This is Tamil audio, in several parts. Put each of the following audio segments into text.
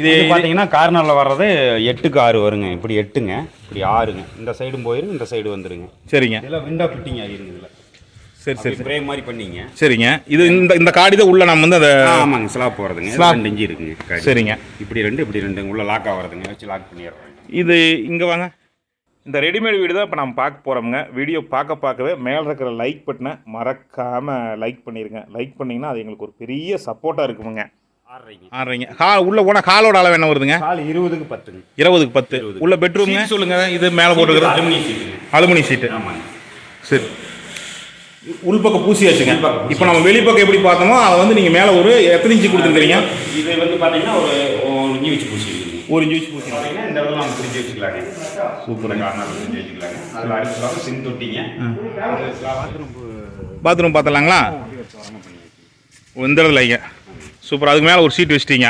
இது பார்த்தீங்கன்னா கார்னரில் வர்றது எட்டுக்கு ஆறு வருங்க. இப்படி எட்டுங்க. இப்படி ஆறுங்க. இந்த சைடும் போயிருங்க இந்த சைடு வந்துருங்க. சரிங்க. இதில் விண்டோ ஃபிட்டிங் ஆகிருங்க இதில். சரி சரி ஸ்ப்ரே மாதிரி பண்ணீங்க. சரிங்க. இது இந்த இந்த காடி தான் உள்ள நம்ம வந்து அதை ஆமாங்க ஸ்லாப் போகிறதுங்க. ரெண்டு இன்ச்சு இருக்குங்க. சரிங்க. இப்படி ரெண்டு இப்படி ரெண்டு. உள்ள லாக் ஆகிறதுங்க. வச்சு லாக் பண்ணிடுறோம். இது இங்கே வாங்க. இந்த ரெடிமேட் வீடு தான் இப்போ நம்ம பார்க்க போகிறோமுங்க வீடியோ பார்க்க பார்க்கவே மேலே இருக்கிற லைக் பட்டனை மறக்காமல் லைக் பண்ணிடுங்க லைக் பண்ணிங்கன்னா அது எங்களுக்கு ஒரு பெரிய சப்போர்ட்டாக இருக்குமுங்க. ஆறரைங்க ஆடுறீங்க ஹா உள்ளே போனால் காலோட அளவு என்ன வருதுங்க? கால் இருபதுக்கு பத்துங்க இருபதுக்கு பத்து. உள்ள பெட்ரூம்ங்க? சொல்லுங்க இது மேலே போட்டுக்கிறது அலுமினி சீட்டு ஆமாங்க. சரி. உள்பக்கம் பூசியாச்சுங்க இப்போ நம்ம வெளிப்பக்கம் எப்படி பார்த்தோமோ அதை வந்து நீங்கள் மேலே ஒரு எத்தனை இன்ச்சு கொடுத்துருக்கீங்க இது வந்து பார்த்தீங்கன்னா ஒரு ஒரு இஞ்சி வச்சு பூசிருக்குங்க ஒரு இன்ச்சு வச்சு பூசி பார்த்தீங்கன்னா இந்த இடத்துல நம்ம பிரிஞ்சு வச்சுக்கலாங்க. சூப்பராக கார்னர் பிரிஞ்சு வச்சுக்கலாங்க. அதில் அடுத்து சின் தொட்டிங்க. பாத்ரூம் பாத்ரூம் பார்த்தலாங்களா இந்த இடத்துல வைங்க. சூப்பர். அதுக்கு மேலே ஒரு சீட் வச்சிட்டீங்க.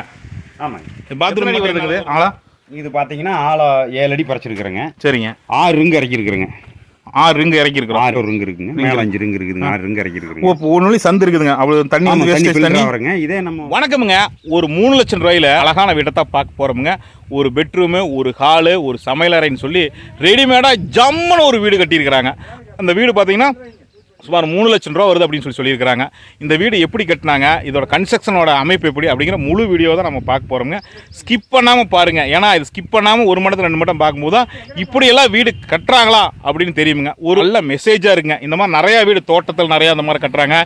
ஆமாங்க. பாத்ரூம் அடி வருதுங்க ஆளா? இது பார்த்தீங்கன்னா ஆளை ஏழு அடி பறிச்சிருக்கிறேங்க. சரிங்க. ஆறு ரிங்கு இறக்கிருக்கிறேங்க. ஆறு ரிங்கு இறக்கி இருக்கிறோம் ஆறு ரிங்கு இருக்குங்க. மேலே அஞ்சு ரிங்கு இருக்குதுங்க ஆறு ரிங்கு ஓ இறக்கிருக்கிறேங்க. இப்போ ஒரு நொழி சந்து இருக்குதுங்க. அவ்வளோ தண்ணி ஆமாம் வந்து தண்ணி வேஸ்டேஜ் தண்ணி. ஃபில்டர் ஆகிறங்க. இதே நம்ம வணக்கமுங்க. ஒரு மூணு லட்சம் ரூபாயில அழகான வீட்டை தான் பார்க்க போகிறோமுங்க ஒரு பெட்ரூமு ஒரு ஹாலு ஒரு சமையலறைன்னு சொல்லி ரெடிமேடாக ஜம்முன்னு ஒரு வீடு கட்டியிருக்கிறாங்க. அந்த வீடு பார்த்தீங்கன்னா சுமார் மூணு லட்சம் ரூபா வருது அப்படின்னு சொல்லி சொல்லியிருக்கிறாங்க. இந்த வீடு எப்படி கட்டினாங்க இதோட கன்ஸ்ட்ரக்ஷனோட அமைப்பு எப்படி அப்படிங்கிற முழு வீடியோ தான் நம்ம பார்க்க போகிறோங்க ஸ்கிப் பண்ணாமல் பாருங்கள் ஏன்னா இது ஸ்கிப் பண்ணாமல் ஒரு மணி ரெண்டு மட்டம் பார்க்கும்போது தான் இப்படியெல்லாம் வீடு கட்டுறாங்களா அப்படின்னு தெரியுமுங்க. ஒரு நல்ல மெசேஜாக இருக்குங்க. இந்த மாதிரி நிறையா வீடு தோட்டத்தில் நிறையா அந்த மாதிரி கட்டுறாங்க.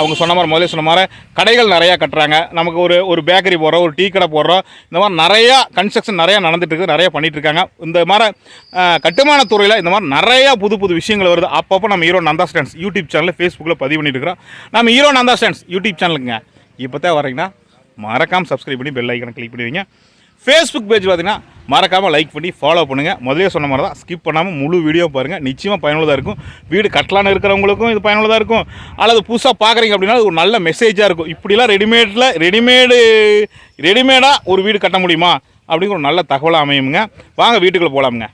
அவங்க சொன்ன மாதிரி முதல்ல சொன்ன மாதிரி கடைகள் நிறையா கட்டுறாங்க. நமக்கு ஒரு ஒரு பேக்கரி போடுறோம் ஒரு டீ கடை போடுறோம். இந்த மாதிரி நிறையா கன்ஸ்ட்ரக்ஷன் நிறையா நடந்துட்டு இருக்குது நிறையா பண்ணிகிட்டு இருக்காங்க இந்த மாதிரி கட்டுமான துறையில் இந்த மாதிரி நிறையா புது புது விஷயங்கள் வருது. அப்பப்போ நம்ம ஹீரோ நந்தா ஸ்டாண்ட்ஸ் யூடியூப் சேனலில் ஃபேஸ்புக்கில் பதிவு பண்ணிட்டு இருக்கிறோம் நம்ம ஹீரோ நந்தா ஸ்டாண்ட்ஸ் யூடியூப் சேனலுங்க. இப்போ தான் வரீங்கன்னா மறக்காமல் சப்ஸ்கிரைப் பண்ணி பெல் ஐக்கனை கிளிக் பண்ணுவீங்க ஃபேஸ்புக் பேஜ் பார்த்தீங்கன்னா மறக்காமல் லைக் பண்ணி ஃபாலோ பண்ணுங்கள் முதலே சொன்ன மாதிரி தான் ஸ்கிப் பண்ணாமல் முழு வீடியோ பாருங்கள் நிச்சயமாக பயனுள்ளதாக இருக்கும். வீடு கட்டலான்னு இருக்கிறவங்களுக்கும் இது பயனுள்ளதாக இருக்கும். அல்லது புதுசாக பார்க்குறீங்க அப்படின்னா அது ஒரு நல்ல மெசேஜாக இருக்கும். இப்படிலாம் ரெடிமேடில் ரெடிமேடு ரெடிமேடாக ஒரு வீடு கட்ட முடியுமா? அப்படிங்கிற ஒரு நல்ல தகவலாக அமையுங்க. வாங்க வீட்டுக்குள்ளே போகலாமுங்க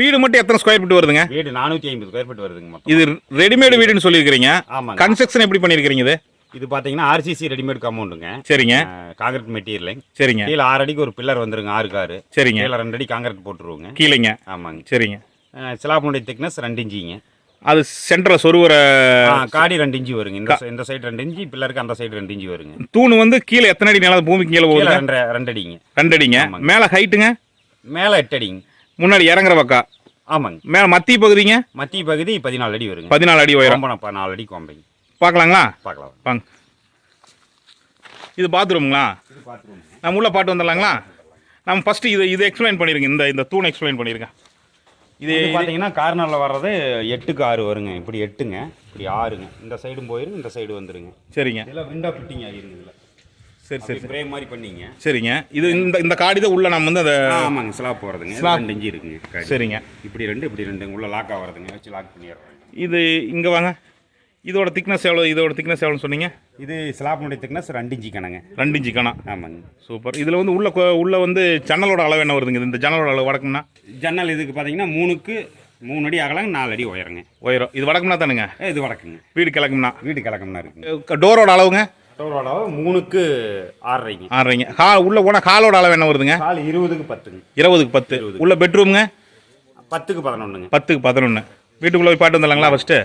வீடு மட்டும் எத்தனை ஸ்கொயர் ஃபீட் வருதுங்க? வீடு நானூற்றி ஐம்பது ஸ்கொயர் ஃபீட் வருதுங்க மொத்தம். இது ரெடிமேடு வீடுன்னு சொல்லியிருக்கிறீங்க. ஆமாங்க. கன்ஸ்ட்ரக்ஷன் எப்படி பண்ணியிருக்கிறீங்க இது? இது பார்த்தீங்கன்னா ஆர்சிசி ரெடிமேட் காம்பவுண்டுங்க சரிங்க. காங்கிரட் மெட்டீரியலுங்க சரிங்க. கீழே ஆறு அடிக்கு ஒரு பில்லர் வந்துருங்க ஆறு காரு. சரிங்க. கீழே ரெண்டு அடி காங்கிரட் போட்டுருவோங்க. கீழேங்க. ஆமாங்க. சரிங்க. சிலாப்பினுடைய திக்னஸ் ரெண்டு இன்ச்சிங்க. அது சென்டரில் சொருவுற காடி ரெண்டு இன்ச்சு வருங்க. இந்த இந்த சைடு ரெண்டு இன்ச்சு பில்லருக்கு அந்த சைடு ரெண்டு இன்ச்சு வருங்க. தூண் வந்து கீழே எத்தனை அடி நிலம் பூமிக்கு கீழே போகுது ரெண்டு ரெண்டு அடிங்க ரெண்டு அடிங்க. மேலே ஹைட்டுங்க மேலே எட்டு அடிங்க. முன்னாடி இறங்குற பக்கம் ஆமாங்க. மேலே மத்திய பகுதிங்க? மத்திய பகுதி பதினாலு அடி வருங்க. பதினாலு அடி உயரம். கொம்பனை நாலு அடி கொம்பைங்க பார்க்கலாங்களா? பார்க்கலாம். வாங்க. இது பாத்ரூம்ங்களா? நம்ம உள்ள பாட்டு வந்துடலாங்களா? நம்ம ஃபஸ்ட்டு இது இது எக்ஸ்பிளைன் பண்ணிருங்க. இந்த இந்த தூண் எக்ஸ்பிளைன் பண்ணிருங்க. இது பார்த்தீங்கன்னா கார்னரில் வர்றது எட்டுக்கு ஆறு வருங்க. இப்படி எட்டுங்க. இப்படி ஆறுங்க. இந்த சைடும் போயிருங்க இந்த சைடு வந்துருங்க. சரிங்க. இதில் விண்டோ ஃபிட்டிங் ஆகிருங்க இதில். சரி சரி ஸ்ப்ரே மாதிரி பண்ணீங்க. சரிங்க. இது இந்த இந்த காடி தான் உள்ள நம்ம வந்து அதை ஆமாங்க ஸ்லாப் போகிறதுங்க. ரெண்டு இன்ச்சு இருக்குங்க. சரிங்க. இப்படி ரெண்டு இப்படி ரெண்டு உள்ள லாக் ஆகிறதுங்க. வச்சு லாக் பண்ணிடுறோம். இது இங்கே வாங்க. இதோட திக்னஸ் எவ்வளோ இதோட திக்னஸ் எவ்வளோன்னு சொன்னீங்க? இது ஸ்லாப்னுடைய திக்னஸ் ரெண்டு இன்ச்சு கணங்க. ரெண்டு இன்ச்சு கணம். ஆமாங்க. சூப்பர். இதில் வந்து உள்ள உள்ள வந்து ஜன்னலோட அளவு என்ன வருதுங்க? இந்த ஜன்னலோட அளவு வடக்கும்னா? ஜன்னல் இதுக்கு பார்த்தீங்கன்னா மூணுக்கு மூணு அடி அகலங்க நாலு அடி உயரங்க. உயரம். இது வடக்கும்னா தானுங்க? இது வடக்குங்க. வீடு கிழக்கும்னா வீடு கிழக்கம்னா இருக்குங்க. டோரோட அளவுங்க? டோரோட அளவு மூணுக்கு ஆறரைங்க. ஆடுறீங்க ஹா உள்ள போனால் காலோட அளவு என்ன வருதுங்க? கால் இருபதுக்கு பத்துங்க. இருபதுக்கு பத்து. உள்ள பெட்ரூமுங்க? பத்துக்கு பதினொன்றுங்க பத்துக்கு பதினொன்று வீட்டுக்குள்ளே போய் பாட்டு வந்துடலாங்களா ஃபஸ்ட்டு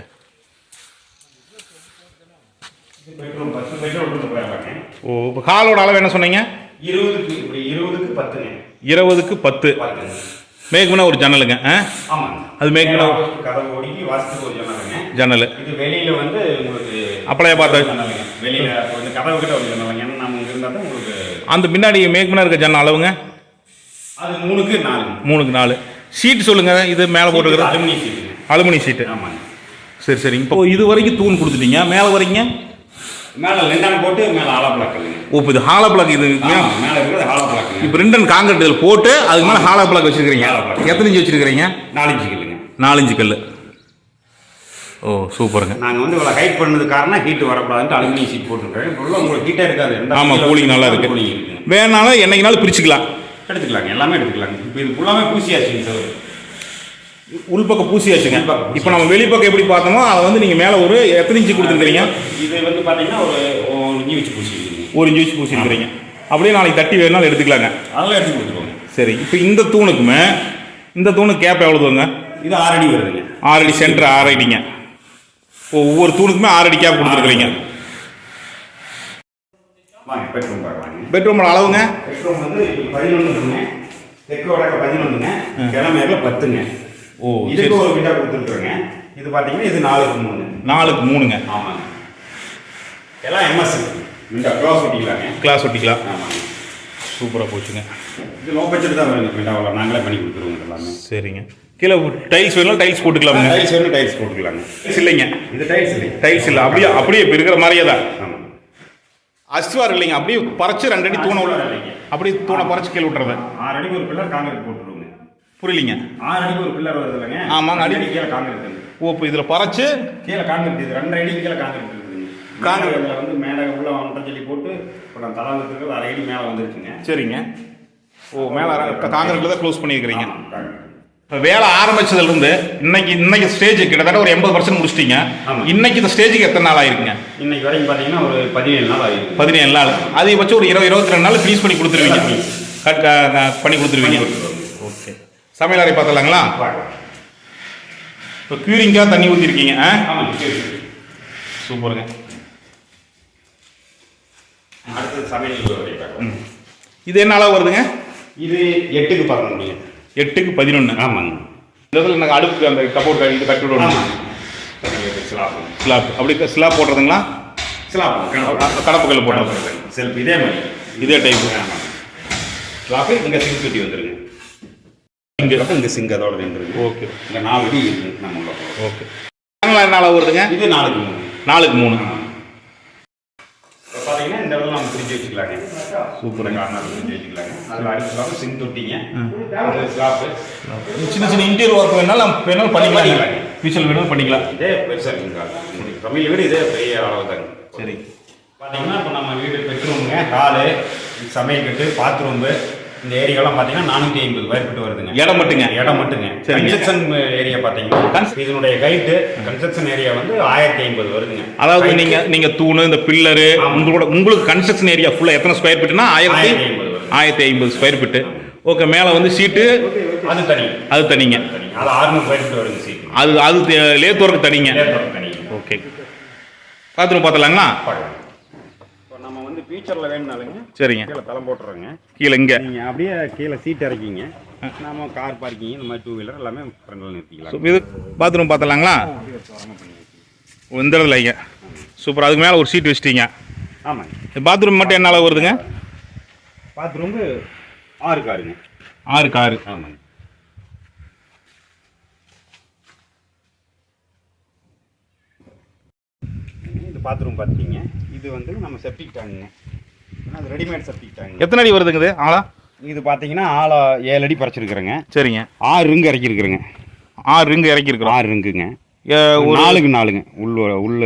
பெட்ரூம் பத்து பெட்ரூம் போயிடலாங்க ஓ இப்போ காலோட அளவு என்ன சொன்னீங்க? இருபதுக்கு இருபதுக்கு பத்துங்க. இருபதுக்கு பத்து. மேற்குனா ஒரு ஜன்னலுங்க ஆ? அது மேற்குனா கதவு ஒடுக்கி வாசத்துக்கு ஒரு ஜன்னலுங்க. ஜன்னல். இது வெளியில வந்து உங்களுக்கு அப்பளைய பார்த்த. வெளியில கொஞ்சம் கதவு கிட்ட ஜன்னலுங்க ஏன்னா நம்ம இருந்தால் தான் உங்களுக்கு அந்த பின்னாடி மேற்குனா இருக்க ஜன்னல் அளவுங்க? அது மூணுக்கு நாலுங்க மூணுக்கு நாலு. சீட்டு சொல்லுங்க இது மேலே போட்டுக்கிறது அலுமினி சீட்டுங்க அலுமினி சீட்டு ஆமாங்க. சரி சரிங்க இப்போ இது வரைக்கும் தூண் கொடுத்துட்டீங்க. மேலே வரீங்க? மேலே லெண்டான் போட்டு மேலே ஆலா பிளாக்குங்க ஓ இப்போ இது ஹாலோ பிளாக் இது ஆமாம் மேலே இருக்கிறது ஆலா பிளாக்குங்க இப்போ ரெண்டு காங்கிரீட் இதில் போட்டு அதுக்கு மேலே ஹாலோ பிளாக் வச்சிருக்கிறீங்க. எத்தனை இன்ச்சு வச்சிருக்கிறீங்க? நாலஞ்சு கில்லுங்க. நாலஞ்சு கல் ஓ சூப்பருங்க. நாங்கள் வந்து இவ்வளோ ஹைட் பண்ணது காரணம் ஹீட் வரக்கூடாதுன்ட்டு அலுமினி சீட் போட்டுருக்கோம் இப்போ உள்ள உங்களுக்கு ஹீட்டாக இருக்காது. ஆமாம் கூலிங் நல்லா இருக்கு. கூலிங் வேணாலும் என்னைக்குனாலும் பிரிச்சுக்கலாம். எடுத்துக்கலாங்க எல்லாமே எடுத்துக்கலாங்க. இப்போ இது ஃபுல்லாமே பூசியாச்சுங்க சார் உள்பக்கம் பூசியாச்சுங்க. இப்போ நம்ம வெளிப்பக்கம் எப்படி பார்த்தோமோ அதை வந்து நீங்கள் மேலே ஒரு எத்தனை இன்ச்சு கொடுத்துருக்கீங்க இது வந்து பார்த்தீங்கன்னா ஒரு ஒரு இஞ்சி வச்சு பூசிக்கிறீங்க. ஒரு இன்ச்சு வச்சு பூசிருக்கிறீங்க அப்படியே நாளைக்கு தட்டி வேணுனாலும் எடுத்துக்கலாங்க. அதெல்லாம் எடுத்து கொடுத்துருவோங்க. சரி இப்போ இந்த தூணுக்குமே இந்த தூணுக்கு கேப் எவ்வளோ தூங்க இது ஆறு அடி வருதுங்க. ஆறு அடி சென்டர் ஆறு அடிங்க ஓ, ஒவ்வொரு தூணுக்குமே ஆறு அடி கேப் கொடுத்துருக்குறீங்க பெட்ரூம் பார்க்கலாங்க பெட்ரூமோட அளவுங்க? பெட்ரூம் வந்து பதினொன்றுங்க தெற்கு வடக்க பதினொன்றுங்க கிழமையில பத்துங்க. ஓ இதுக்கு ஒரு விண்டா கொடுத்துருக்குறேங்க. இது பார்த்தீங்கன்னா இது நாலுக்கு மூணு நாலுக்கு மூணுங்க. ஆமாங்க. எல்லாம் எம்எஸ் விண்டா க்ளோஸ் ஒட்டிக்கலாங்க. கிளாஸ் ஒட்டிக்கலாம். ஆமாங்க. சூப்பராக போச்சுங்க. இது லோ பட்ஜெட் தான் விண்டாவில் நாங்களே பண்ணி கொடுத்துருவோங்க எல்லாமே. சரிங்க. கீழே டைல்ஸ் வேணும் டைல்ஸ் போட்டுக்கலாமுங்க. டைல்ஸ் வேணும் டைல்ஸ் போட்டுக்கலாங்க. டைல்ஸ் இல்லைங்க. இது டைல்ஸ் இல்லை டைல்ஸ் இல்லை. அப்படியே அப்படியே இப்போ இருக்கிற மாதிரியே தான். அஸ்வார் இல்லைங்க. அப்படியே பறைச்சு ரெண்டு அடி தூணை உள்ள. அப்படியே தூணை பறைச்சு கீழே விட்டுறது. ஆறு அடிக்கு ஒரு பில்லர் காங்கிரீட் போட்டுருவோங்க. புரியலிங்க. ஆறு அடிக்கு ஒரு பில்லர் வருது இல்லைங்க. ஆமாங்க, அடி அடி- கீழே காங்கிரீட் ஓ இப்போ இதில் பறைச்சு கீழே காங்கிரீட் இது ரெண்டு அடி கீழே காங்கிரீட் இருக்குதுங்க காங்கிரீட். காங்கிரீட்ல வந்து மேலே உள்ள ஒன்றரை சொல்லி போட்டு இப்போ நான் தலாவத்துக்கு அரை அடி மேலே வந்துருச்சுங்க. சரிங்க. ஓ மேலே காங்கிரீட்டில் தான் க்ளோஸ் பண்ணியிருக்கிறீங்க. இப்போ வேலை ஆரம்பிச்சதுலேருந்து இன்னைக்கு இன்னைக்கு ஸ்டேஜ் கிட்டத்தட்ட ஒரு எண்பது பர்சன்ட் முடிச்சிட்டீங்க. இன்னைக்கு இந்த ஸ்டேஜுக்கு எத்தனை நாள் ஆயிருக்குங்க? இன்னைக்கு வரைக்கும் பார்த்தீங்கன்னா ஒரு பதினேழு நாள் ஆகிருக்கு பதினேழு நாள். அதிகபட்சம் ஒரு இருபது இருபத்தி ரெண்டு நாள் ஃபினிஷ் பண்ணி கொடுத்துருவீங்க. பண்ணி கொடுத்துருவீங்க. ஓகே சமையல் அறை பார்த்தலாங்களா இப்போ க்யூரிங்காக தண்ணி ஊற்றிருக்கீங்க ஆ? சூப்பருங்க. அடுத்தது சமையல். இது என்ன அளவு வருதுங்க? இது எட்டுக்கு பதினொன்றுங்க எட்டுக்கு பதினொன்று ஆமாங்க. இந்த இடத்துல எனக்கு அடுப்பு அந்த கப்போர்ட் இது கட்டி விடணும். ஸ்லாப் ஸ்லாப் அப்படி ஸ்லாப் போடுறதுங்களா? ஸ்லாப் கடப்புக்கல் போடுறது செல்ஃப் இதே மாதிரி. இதே டைப் ஸ்லாப்பு இங்கே சிங்க் கட்டி வந்துருங்க. இங்கே. இங்கே சிங்க் அதோட ஓகே. இங்கே நாலு அடி இருக்கு நம்ம ஓகே. அளவு வருதுங்க இது நாலுக்கு மூணு. நாலுக்கு மூணு. பார்த்தீங்கன்னா இந்த இடத்துல நம்ம பிரித்து வச்சுக்கலாங்க. சூப்பராக கார்னர் பிரித்து வச்சுக்கலாங்க. அதில் அடுத்த சிங்க் தொட்டிங்க. அது ஸ்லாப்பு சின்ன சின்ன இன்டீரியர் ஒர்க் வேணாலும் நம்ம வேணாலும் பண்ணிக்கலாம். ஃபீச்சர் வேணாலும் பண்ணிக்கலாம். இதே பெருசாக இருக்குங்க. தமிழ் வீடு இதே பெரிய அளவு தாங்க. சரி. பார்த்தீங்கன்னா இப்போ நம்ம வீடு பெட்ரூமுங்க ஹாலு சமையல் கட்டு பாத்ரூம்பு இந்த ஏரியாலாம் பார்த்தீங்கன்னா நானூற்றி ஐம்பது ஃபீட் வருதுங்க. இடம் மட்டுங்க? இடம் மட்டுங்க. கன்ஸ்ட்ரக்ஷன் ஏரியா பார்த்தீங்கன்னா இதனுடைய ஹைட்டு கன்ஸ்ட்ரக்ஷன் ஏரியா வந்து ஆயிரத்தி ஐம்பது வருதுங்க. அதாவது Height நீங்க நீங்க தூணு இந்த பில்லரு. உங்களோட உங்களுக்கு கன்ஸ்ட்ரக்ஷன் ஏரியா ஃபுல்லா எத்தனை ஸ்கொயர் ஃபீட்னா ஆயிரத்தி 1050 வருது. ஆயிரத்தி ஐம்பது ஸ்கொயர் ஃபீட்டு ஓகே மேலே வந்து சீட்டு அது தனி. அது தனிங்க. தனி. அது ஆறுநூறு ஸ்கொயர் ஃபீட் வருங்க சீட்டு அது அது லேத்தோருக்கு தனிங்க. ஓகே பாத்ரூம் பார்த்தலாங்களா பார்க்கலாம் இப்போ நம்ம வந்து ஃபியூச்சரில் வேணும்னாலுங்க சரிங்க. கீழே தளம் போட்டுறோங்க. கீழே இங்கே. நீங்கள் அப்படியே கீழே சீட் இறக்கிங்க. நாம கார் பார்க்கிங் இந்த மாதிரி டூ வீலர் எல்லாமே ஃப்ரண்டில் நிறுத்திக்கலாம். இது பாத்ரூம் பார்த்தலாங்களா இந்த இடத்துல ஐங்க சூப்பர் அதுக்கு மேலே ஒரு சீட் வச்சிட்டீங்க. ஆமாங்க. பாத்ரூம் மட்டும் என்ன அளவு வருதுங்க? பாத்ரூம்பு ஆறு காருங்க. ஆறு காரு. ஆமாங்க. பாத்ரூம் பார்த்துட்டீங்க இது வந்து நம்ம செப்டிக் டேங்குங்க ஏன்னா அது ரெடிமேட் செப்டிக் டேங்க் எத்தனை அடி வருதுங்க இது? ஆளா? இது பார்த்தீங்கன்னா ஆளா ஏழு அடி பறிச்சிருக்கிறேங்க. சரிங்க. ஆறு ரிங்கு இறக்கிருக்கிறேங்க. ஆறு ரிங்கு இறக்கிருக்கிறோம். ஆறு ரிங்குங்க. ஒரு நாலுக்கு நாலுங்க. உள்ள உள்ள.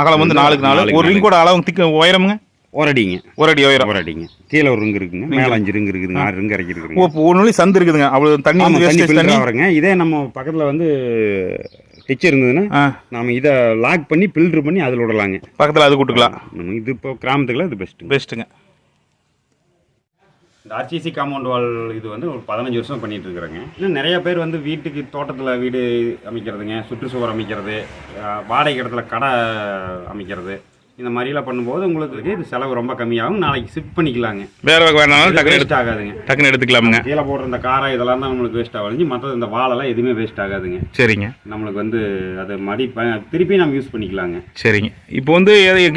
அகலம் வந்து நாலுக்கு நாலு. ஒரு ரிங்கோட அளவு திக்க உயரமுங்க? ஒரு அடிங்க. ஒரு அடி உயரம். ஒரு அடிங்க. கீழே ஒரு ரிங்கு இருக்குங்க. மேலே அஞ்சு ரிங்கு இருக்குதுங்க. ஆறு ரிங்கு இறக்கிருக்குங்க ஓ இப்போ ஒன்று சந்து இருக்குதுங்க. அவ்வளோ தண்ணி தண்ணி ஆகிறங்க இதே நம்ம பக்கத்தில் வந்து டிச் இருந்ததுன்னா நாம இதை லாக் பண்ணி ஃபில்டர் பண்ணி அதில் விடலாங்க. பக்கத்தில் அது கூட்டுக்கலாம். நம்ம இது இப்போ கிராமத்துக்குலாம் இது பெஸ்ட்டுங்க பெஸ்ட்டுங்க இந்த ஆர்சிசி காம்பவுண்ட் வால் இது வந்து ஒரு பதினஞ்சு வருஷம் பண்ணிட்டு இருக்கிறேங்க. இன்னும் நிறைய பேர் வந்து வீட்டுக்கு தோட்டத்தில் வீடு அமைக்கிறதுங்க சுற்றுச்சுவர் அமைக்கிறது வாடகை இடத்துல கடை அமைக்கிறது. இந்த மாதிரிலாம் பண்ணும்போது உங்களுக்கு இது செலவு ரொம்ப கம்மியாகும். நாளைக்கு ஷிஃப்ட் பண்ணிக்கலாங்க. வேற வேணாலும் எடுத்து வேஸ்ட் ஆகாதுங்க. டக்குன்னு எடுத்துக்கலாமுங்க. கீழே போடுற இந்த காரை இதெல்லாம் தான் நம்மளுக்கு வேஸ்ட் ஆகாது மற்றது இந்த வாழெல்லாம் எதுவுமே வேஸ்ட் ஆகாதுங்க. சரிங்க. நம்மளுக்கு வந்து அது மடி திருப்பி நம்ம யூஸ் பண்ணிக்கலாங்க. சரிங்க. இப்போ வந்து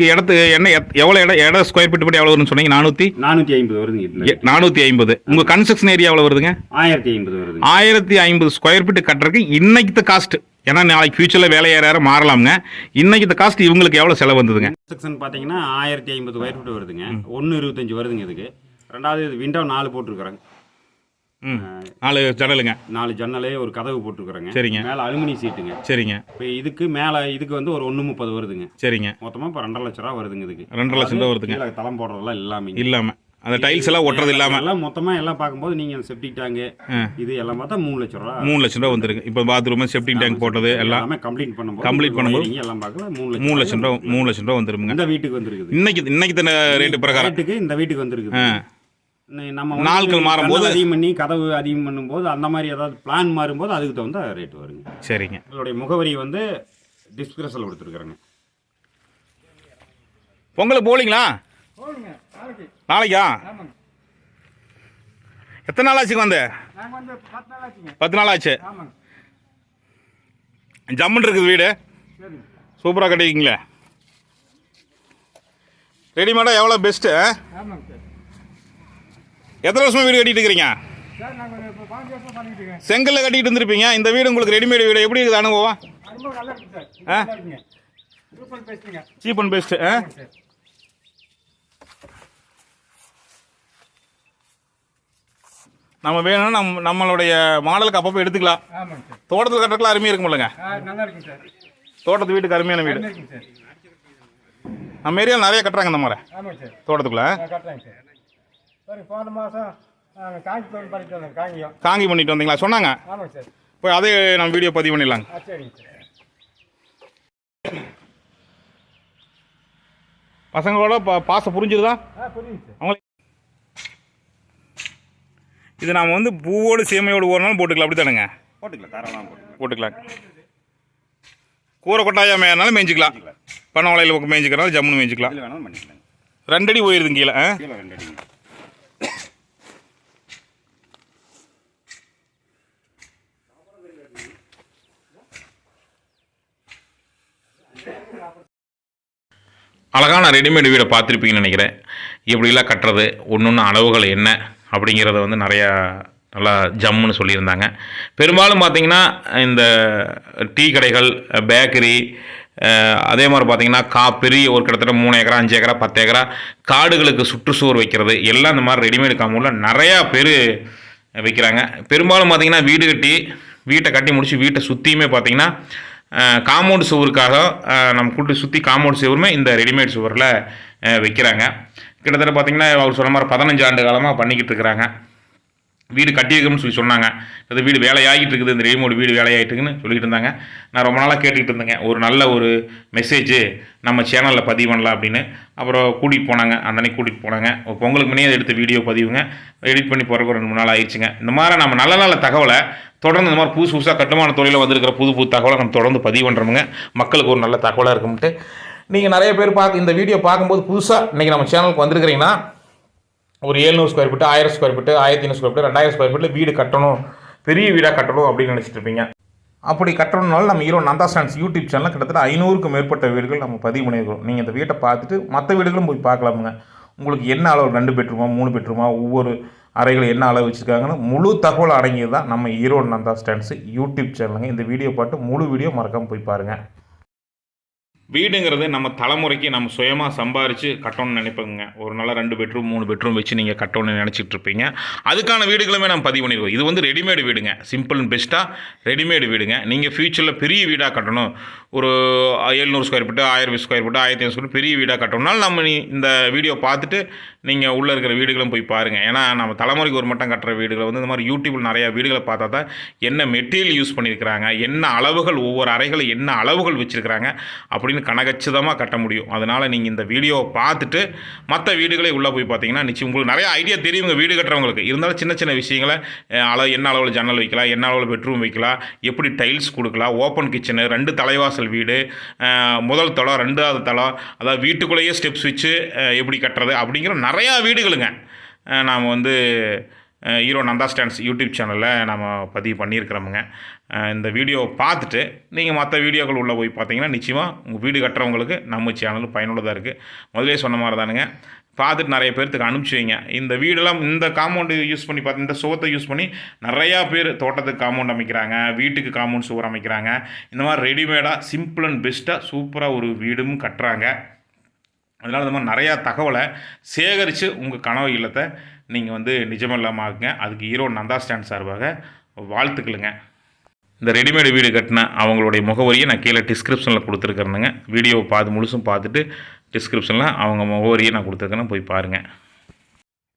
இடத்து என்ன எவ்வளோ இடம் இடம் ஸ்கொயர் ஃபீட் படி எவ்வளோ வருதுன்னு சொன்னீங்க? நானூற்றி நானூற்றி ஐம்பது வருதுங்க நானூற்றி ஐம்பது. உங்கள் கன்ஸ்ட்ரக்ஷன் ஏரியா எவ்வளோ வருதுங்க? ஆயிரத்தி ஐம்பது வருதுங்க. ஆயிரத்தி ஐம்பது ஸ்கொயர் ஃபீட் கட்டுறதுக்கு இன்னைக்கு காஸ்ட் ஏன்னா நாளைக்கு ஃபியூச்சரில் வேலை ஏற ஏற மாறலாமுங்க. இன்னைக்கு காஸ்ட் இவங்களுக்கு எவ்வளோ செலவு வந்ததுங்க செக்ஷன் பார்த்தீங்கன்னா ஆயிரத்தி ஐம்பது ஒயர் ஃபீட் வருதுங்க. ஒன்று இருபத்தஞ்சு வருதுங்க இதுக்கு. ரெண்டாவது இது விண்டோ நாலு போட்டிருக்கிறேங்க. ம். நாலு ஜன்னலுங்க. நாலு ஜன்னலே ஒரு கதவு போட்டிருக்கிறேங்க. சரிங்க. மேலே அலுமினி சீட்டுங்க. சரிங்க. இப்போ இதுக்கு மேலே இதுக்கு வந்து ஒரு ஒன்று முப்பது வருதுங்க. சரிங்க. மொத்தமாக இப்போ ரெண்டரை லட்ச ரூபா வருதுங்க இதுக்கு. ரெண்டரை லட்சம் ரூபா வருதுங்க. தளம் போடுறதெல்லாம் எல்லாமே இல்லாமல் அந்த டைல்ஸ் எல்லாம் ஒட்டுறது இல்லாமல் எல்லாம் மொத்தமாக எல்லாம் பார்க்கும்போது நீங்கள் செப்டிக் டேங்கு இது எல்லாம் பார்த்தா மூணு லட்ச ரூபா. மூணு லட்சம் ரூபா வந்துருக்கு. இப்போ பாத்ரூமு செப்டிக் டேங்க் போட்டது எல்லாம் கம்ப்ளீட் பண்ணும்போது Complete பண்ணும்போது wiring எல்லாம் பார்க்கல மூணு லட்சம் மூணு லட்சம் ரூபா மூணு லட்சம் ரூபா வந்துருமுங்க இந்த வீட்டுக்கு வந்திருக்குது. இன்னைக்கு இன்னைக்கு தானே ரேட்டு பிரகாரம்? ரேட்டுக்கு இந்த வீட்டுக்கு வந்திருக்குது. நம்ம நாட்கள் மாறும்போது- அதிகம் பண்ணி கதவு அதிகம் பண்ணும்போது அந்த மாதிரி ஏதாவது பிளான் மாறும்போது அதுக்கு தகுந்த ரேட் வருங்க. சரிங்க. உங்களுடைய முகவரி வந்து டிஸ்கிரிப்ஷனில் கொடுத்துருக்குறேங்க. பொங்கலுக்கு போகலீங்களா? போடுங்க நாளைக்கு. எத்தனை நாள் ஆச்சுங்க வந்து பத்து நாள் ஆச்சு ஜம்முன்னு இருக்குது வீடு. சூப்பராக கட்டிக்கிங்களே. ரெடிமேடாக எவ்வளோ பெஸ்ட்டு எத்தனை வருஷமா வீடு கட்டிட்டு இருக்கிறீங்க? செங்கல்ல கட்டிட்டு இருந்திருப்பீங்க. இந்த வீடு உங்களுக்கு ரெடிமேட் வீடு. எப்படி இருக்குது அனுபவம்? ஆ? சீப் அண்ட் பெஸ்ட்டு நம்ம வேணும்னா நம்ம நம்மளுடைய மாடலுக்கு அப்பப்போ எடுத்துக்கலாம். தோட்டத்தில் கட்டுறதுக்குலாம் அருமையாக இருக்குமில்லங்க தோட்டத்து வீட்டுக்கு அருமையான வீடு. நம்ம ஏரியாவில் நிறைய கட்டுறாங்க இந்த மாதிரி தோட்டத்துக்குள்ள காங்கி பண்ணிட்டு வந்தீங்களா? சொன்னாங்க. போய் அதே நம்ம வீடியோ பதிவு பண்ணிடலாங்க. பசங்களோட பாசம் புரிஞ்சுதா? ஆ புரியுங்க சார். அவங்க இது நாம் வந்து பூவோடு சேமையோடு ஓடனாலும் போட்டுக்கலாம். அப்படி தானுங்க போட்டுக்கலாம் தாராளமாக போட்டுக்கலாம். போட்டுக்கலாம். கூரை கொட்டாயா மேயனாலும் மேய்ஞ்சிக்கலாம். பண்ண வலையில் பக்கம் மேய்ஞ்சிக்கிறனால ஜம்முன்னு மேய்ஞ்சிக்கலாம். ரெண்டடி போயிருதுங்க கீழே ஆ? கீழே ரெண்டு அடிங்க. அழகான ரெடிமேட் வீடை பார்த்துருப்பீங்கன்னு நினைக்கிறேன். எப்படிலாம் கட்டுறது? ஒன்று ஒன்று அளவுகள் என்ன? அப்படிங்கிறத வந்து நிறையா நல்லா ஜம்முன்னு சொல்லியிருந்தாங்க. பெரும்பாலும் பார்த்தீங்கன்னா இந்த டீ கடைகள் பேக்கரி அதே மாதிரி பார்த்திங்கன்னா கா பெரிய ஒரு கிட்டத்தட்ட மூணு ஏக்கரா அஞ்சு ஏக்கரா பத்து ஏக்கரா காடுகளுக்கு சுற்றுச்சுவர் வைக்கிறது எல்லாம் இந்த மாதிரி ரெடிமேட் காம்பவுண்டில் நிறையா பேர் வைக்கிறாங்க. பெரும்பாலும் பார்த்தீங்கன்னா வீடு கட்டி வீட்டை கட்டி முடித்து வீட்டை சுற்றியுமே பார்த்தீங்கன்னா காம்பவுண்ட் சுவருக்காக நம்ம கூட்டு சுற்றி காம்பவுண்ட் சுவருமே இந்த ரெடிமேட் சுவரில் வைக்கிறாங்க. கிட்டத்தட்ட பார்த்தீங்கன்னா அவர் சொன்ன மாதிரி பதினஞ்சு ஆண்டு காலமாக பண்ணிக்கிட்டு இருக்கிறாங்க. வீடு கட்டியிருக்கோம்னு சொல்லி சொன்னாங்க. அது வீடு வேலையாகிட்டு இருக்குது. இந்த ரெடிமோடு வீடு வேலையாகிட்டு இருக்குன்னு சொல்லிட்டு இருந்தாங்க. நான் ரொம்ப நாளாக கேட்டுக்கிட்டு இருந்தேங்க. ஒரு நல்ல ஒரு மெசேஜ் நம்ம சேனலில் பதிவு பண்ணலாம் அப்படின்னு. அப்புறம் கூட்டிகிட்டு போனாங்க. அந்த கூட்டிகிட்டு போனாங்க. ஒரு பொங்கலுக்கு முன்னே எடுத்த வீடியோ பதிவுங்க. எடிட் பண்ணி போகிறக்கு ரெண்டு மூணு நாள் ஆயிடுச்சுங்க. இந்த மாதிரி நம்ம நல்ல நல்ல தகவலை தொடர்ந்து இந்த மாதிரி புதுசு புதுசாக கட்டுமான தொழிலில் வந்திருக்கிற புது புது தகவலை நம்ம தொடர்ந்து பதிவு பண்ணுறோமுங்க மக்களுக்கு ஒரு நல்ல தகவலாக இருக்கும்ட்டு நீங்கள் நிறைய பேர் பார்க்க இந்த வீடியோ பார்க்கும்போது புதுசாக இன்றைக்கி நம்ம சேனலுக்கு வந்திருக்கிறீங்கன்னா ஒரு ஏழ்நூறு ஸ்கொயர் ஃபீட்டு ஆயிரம் ஸ்கொயர் ஃபீட்டு ஆயிரத்தி ஐநூறு ஸ்கொயர் ஃபீட்டு ரெண்டாயிரம் ஸ்கொயர் ஃபீட்டில் வீடு கட்டணும். பெரிய வீடாக கட்டணும் அப்படின்னு நினச்சிட்டு இருப்பீங்க. அப்படி கட்டணும்னாலும் நம்ம ஹீரோ நந்தா ஸ்டாண்ட்ஸ் யூடியூப் சேனலில் கிட்டத்தட்ட ஐநூறுக்கும் மேற்பட்ட வீடுகள் நம்ம பதிவு பண்ணியிருக்கோம் நீங்கள் இந்த வீட்டை பார்த்துட்டு மற்ற வீடுகளும் போய் பார்க்கலாமுங்க. உங்களுக்கு என்ன அளவு? ரெண்டு பெட்ரூமா மூணு பெட்ரூமா ஒவ்வொரு அறைகள் என்ன அளவு வச்சுருக்காங்கன்னு முழு தகவல் அடங்கியது தான் நம்ம ஈரோடு நந்தா ஸ்டாண்ட்ஸு யூடியூப் சேனலுங்க இந்த வீடியோ பார்த்து முழு வீடியோ மறக்காமல் போய் பாருங்கள் வீடுங்கிறது நம்ம தலைமுறைக்கு நம்ம சுயமாக சம்பாரித்து கட்டணும்னு நினைப்போங்க. ஒரு நல்ல ரெண்டு பெட்ரூம் மூணு பெட்ரூம் வச்சு நீங்கள் கட்டணும்னு நினச்சிட்டு இருப்பீங்க. அதுக்கான வீடுகளுமே நம்ம பதிவு பண்ணிடுவோம் இது வந்து ரெடிமேடு வீடுங்க. சிம்பிள் அண்ட் பெஸ்ட்டாக ரெடிமேடு வீடுங்க. நீங்கள் ஃப்யூச்சரில் பெரிய வீடாக கட்டணும். ஒரு எழுநூறு ஸ்கொயர் ஃபீட்டு ஆயிரம் ஸ்கொயர் ஃபீட்டு ஆயிரத்தி ஐநூறு ஸ்கொயர் பெரிய வீடாக கட்டணும்னாலும் நம்ம நீ- இந்த வீடியோ பார்த்துட்டு நீங்கள் உள்ளே இருக்கிற வீடுகளும் போய் பாருங்கள் ஏன்னா நம்ம தலைமுறைக்கு ஒரு மட்டம் கட்டுற வீடுகளை வந்து இந்த மாதிரி யூடியூப்பில் நிறையா வீடுகளை பார்த்தா தான் என்ன மெட்டீரியல் யூஸ் பண்ணியிருக்கிறாங்க என்ன அளவுகள் ஒவ்வொரு அறைகளை என்ன அளவுகள் வச்சுருக்கிறாங்க அப்படின்னு கனகச்சிதமாக கட்ட முடியும். அதனால் நீங்கள் இந்த வீடியோவை பார்த்துட்டு மற்ற வீடுகளே உள்ளே போய் பார்த்தீங்கன்னா நிச்சயம் உங்களுக்கு நிறைய ஐடியா தெரியுங்க வீடு கட்டுறவங்களுக்கு. இருந்தாலும் சின்ன சின்ன விஷயங்களை அளவு என்ன அளவில் ஜன்னல் வைக்கலாம் என்ன அளவில் பெட்ரூம் வைக்கலாம் எப்படி டைல்ஸ் கொடுக்கலாம் ஓப்பன் கிச்சனு ரெண்டு தலைவாசல் வீடு முதல் தளம் ரெண்டாவது தளம் அதாவது வீட்டுக்குள்ளேயே ஸ்டெப்ஸ் வச்சு எப்படி கட்டுறது அப்படிங்கிற நிறையா வீடுகளுங்க. நாம் வந்து ஹீரோ நந்தா ஸ்டாண்ட்ஸ் யூடியூப் சேனலில் நம்ம பதிவு பண்ணியிருக்கிறோமுங்க. இந்த வீடியோவை பார்த்துட்டு நீங்கள் மற்ற வீடியோக்கள் உள்ளே போய் பார்த்தீங்கன்னா நிச்சயமாக உங்கள் வீடு கட்டுறவங்களுக்கு நம்ம சேனல் பயனுள்ளதாக இருக்குது முதலே சொன்ன மாதிரி தானுங்க பார்த்துட்டு நிறைய பேர்த்துக்கு அனுப்பிச்சி வைங்க. இந்த வீடெல்லாம் இந்த காம்பவுண்டு யூஸ் பண்ணி பார்த்து இந்த சுகத்தை யூஸ் பண்ணி நிறையா பேர் தோட்டத்துக்கு காம்பவுண்ட் அமைக்கிறாங்க வீட்டுக்கு காம்பவுண்ட் சுவர் அமைக்கிறாங்க. இந்த மாதிரி ரெடிமேடாக சிம்பிள் அண்ட் பெஸ்ட்டாக சூப்பராக ஒரு வீடும் கட்டுறாங்க. அதனால் இந்த மாதிரி நிறையா தகவலை சேகரித்து உங்கள் கனவு இல்லத்தை நீங்கள் வந்து நிஜமில்லாமாக்குங்க அதுக்கு ஹீரோ நந்தா ஸ்டாண்ட் சார்பாக வாழ்த்துக்களுங்க. இந்த ரெடிமேடு வீடு கட்டின அவங்களுடைய முகவரியை நான் கீழே டிஸ்கிரிப்ஷனில் கொடுத்துருக்கேனுங்க வீடியோவை பார்த்து முழுசும் பார்த்துட்டு டிஸ்கிரிப்ஷனில் அவங்க முகவரியை நான் கொடுத்துருக்கேன்னு போய் பாருங்கள்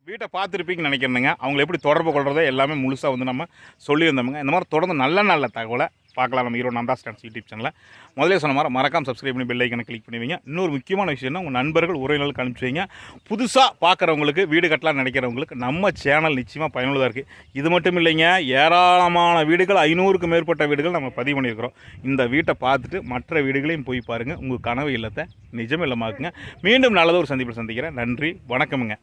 வீட்டை பார்த்துருப்பீங்கன்னு நினைக்கிறேங்க அவங்களை எப்படி தொடர்பு கொள்கிறதோ எல்லாமே முழுசாக வந்து நம்ம சொல்லியிருந்தோமுங்க. இந்த மாதிரி தொடர்ந்து நல்ல நல்ல தகவலை பார்க்கலாம். நம்ம ஹீரோ நந்தா ஸ்டாண்ட்ஸ் யூடியூப் சேனலில் முதல்ல சொன்ன மாதிரி மறக்காம சப்ஸ்கிரைப் பண்ணி பெல் ஐக்கனை கிளிக் பண்ணுவீங்க இன்னொரு முக்கியமான விஷயம்னா உங்கள் நண்பர்கள் உறவினர்களுக்கு அனுப்பிச்சி வைங்க. புதுசாக பார்க்குறவங்களுக்கு வீடு கட்டலாம் நினைக்கிறவங்களுக்கு நம்ம சேனல் நிச்சயமாக பயனுள்ளதாக இருக்குது இது மட்டும் இல்லைங்க ஏராளமான வீடுகள் ஐநூறுக்கு மேற்பட்ட வீடுகள் நம்ம பதிவு பண்ணியிருக்கிறோம். இந்த வீட்டை பார்த்துட்டு மற்ற வீடுகளையும் போய் பாருங்கள் உங்கள் கனவு இல்லத்தை நிஜம் இல்லமாக்குங்க. மீண்டும் நல்லதோ ஒரு சந்திப்பில் சந்திக்கிறேன். நன்றி வணக்கமுங்க.